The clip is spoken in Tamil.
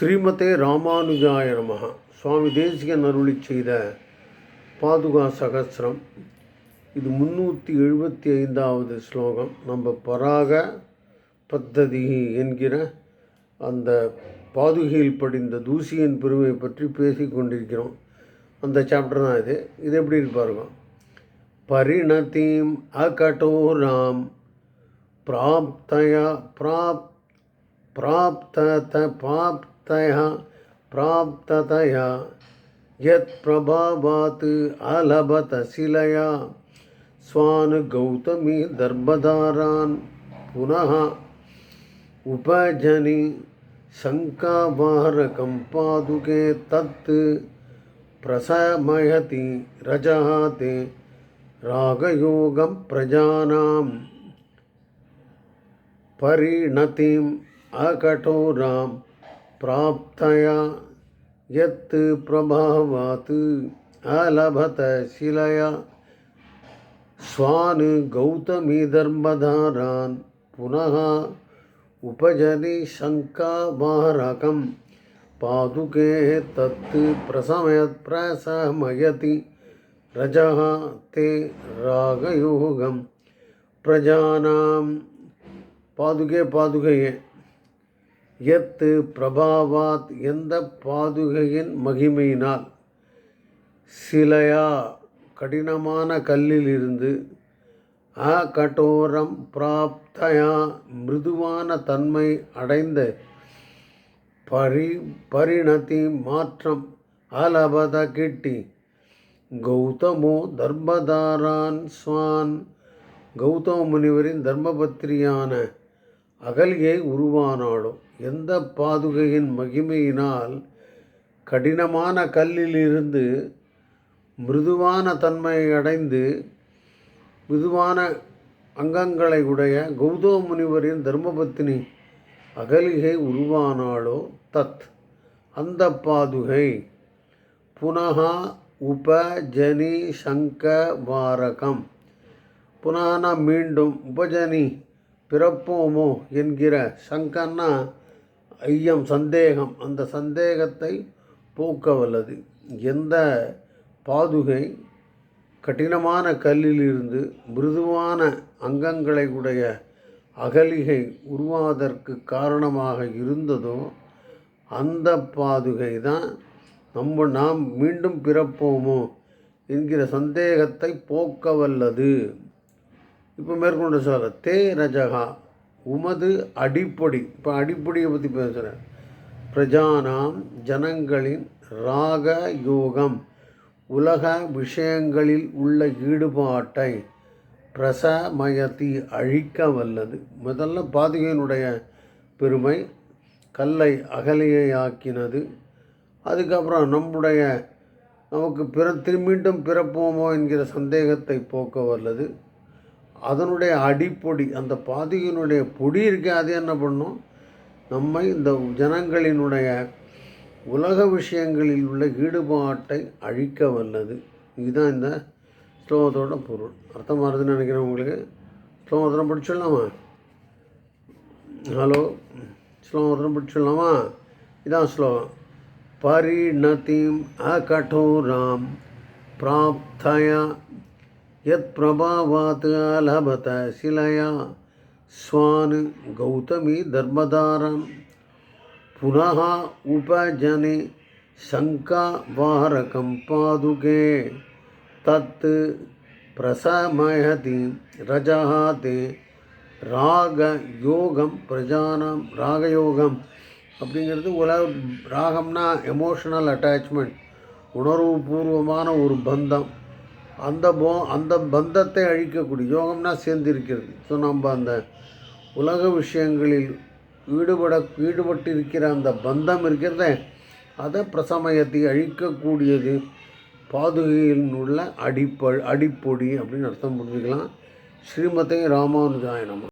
ஸ்ரீமதே ராமானுஜாய நமக சுவாமி தேசிகன் அருளி செய்த பாதுகா சகசிரம். இது முந்நூற்றி எழுபத்தி ஐந்தாவது ஸ்லோகம். நம்ம பராக பத்ததி என்கிற அந்த பாதுகையில் படிந்த தூசியின் பெருமை பற்றி பேசி கொண்டிருக்கிறோம். அந்த சாப்டர் தான் இது. இது எப்படி இருப்பாருங்க பரிணத்தீம் அகடோராம் பிராப்தயா பிராப் பிராப்த த பாப் प्राप्तया प्राप्ततया यत्प्रभावात् अलभत शिलया। दर्भधारान् पुनः उपजनि शङ्कावाहरकं पादुके तत् प्रशमयति रजः रागयोगं प्रजानाम् परिणतिम् अकठोरां प्राप्तया यत् प्रभावात् अलभत शिलया। स्वान् गौतमीधर्मधारान् पुनः उपजनि शङ्कामारकं पादुके तत् प्रसमय प्रसमयति। रजः ते रागयोगं। प्रजानां पादुके पादुकये எத்து பிரபாவாத் எந்த பாதுகையின் மகிமையினால்? சிலையா கடினமான கல்லிலிருந்து அ கடோரம் பிராப்தயா மிருதுவான தன்மை அடைந்த பரி பரிணதி மாற்றம் அலபத கிட்டி. கௌதமோ தர்மதாரான் ஸ்வான் கௌதம முனிவரின் தர்மபத்திரியான அகலியை உருவானாலும் எந்த பாதுகையின் மகிமையினால் கடினமான கல்லிலிருந்து மிருதுவான தன்மையை அடைந்து மிருதுவான அங்கங்களை உடைய கௌதம முனிவரின் தர்மபத்தினி அகலிகை உருவானாலோ தத். அந்த பாதுகை. புனகா உபஜனி சங்க வாரகம். புனகனா மீண்டும் உபஜனி பிறப்போமோ என்கிற சங்கன்னா ஐயம் சந்தேகம். அந்த சந்தேகத்தை போக்க வல்லது எந்த பாதுகை கடினமான கல்லிலிருந்து மிருதுவான அங்கங்களை உடைய அகலிகை உருவாவதற்கு காரணமாக இருந்ததோ அந்த பாதுகை தான் நம்ம நாம் மீண்டும் பிறப்போமோ என்கிற சந்தேகத்தை போக்க வல்லது இப்போ மேற்கொண்ட சொல்ல தே ரஜகா உமது அடிப்பொடி. இப்போ அடிப்பொடியை பற்றி பேசுகிறேன் பிரஜானாம் ஜனங்களின் ராக யோகம் உலக விஷயங்களில் உள்ள ஈடுபாட்டை பிரசமயத்தி அழிக்க வல்லது. முதல்ல பாதுகையினுடைய பெருமை கல்லை அகலையை ஆக்கினது அதுக்கப்புறம் நம்முடைய நமக்கு பிற திரும்பீண்டும் பிறப்போமோ என்கிற சந்தேகத்தை போக்க வல்லது. அதனுடைய அடிப்பொடி அந்த பாதியினுடைய பொடி இருக்கே அது என்ன பண்ணும்? நம்மை இந்த ஜனங்களினுடைய உலக விஷயங்களில் உள்ள ஈடுபாட்டை அழிக்க வல்லது. இதுதான் இந்த ஸ்லோகத்தோட பொருள். அர்த்தமாகுதுன்னு நினைக்கிறேன் உங்களுக்கு. ஸ்லோகத்தில் படிச்சிடலாமா? ஹலோ ஸ்லோகத்தில் படிச்சிடலாமா? இதான் ஸ்லோகம். பரிணதிம் அகடோராம் பிராப்தயா यत्प्रभावात् लभत शिलया स्वान् गौतमी धर्मधारं पुनः उपजने शङ्कावाहरकं पादुके तत् प्रशमयति रजः ते ராகயோகம் பிரஜானம் ராகயோகம் அப்படிங்கிறது உலக ராகம்னா எமோஷனல் அட்டாச்மெண்ட் உணர்வுபூர்வமான ஒரு பந்தம் அந்த போ அந்த பந்தத்தை அழிக்கக்கூடிய யோகம்னா சேர்ந்திருக்கிறது. ஸோ நம்ம அந்த உலக விஷயங்களில் ஈடுபட ஈடுபட்டிருக்கிற அந்த பந்தம் இருக்கிறத அதை பிரசமயத்தை அழிக்கக்கூடியது பாதுகையின் உள்ள அடிப்ப அடிப்பொடி அப்படின்னு அர்த்தம் புரிஞ்சுக்கலாம். ஸ்ரீமதே ராமானுஜாயனம்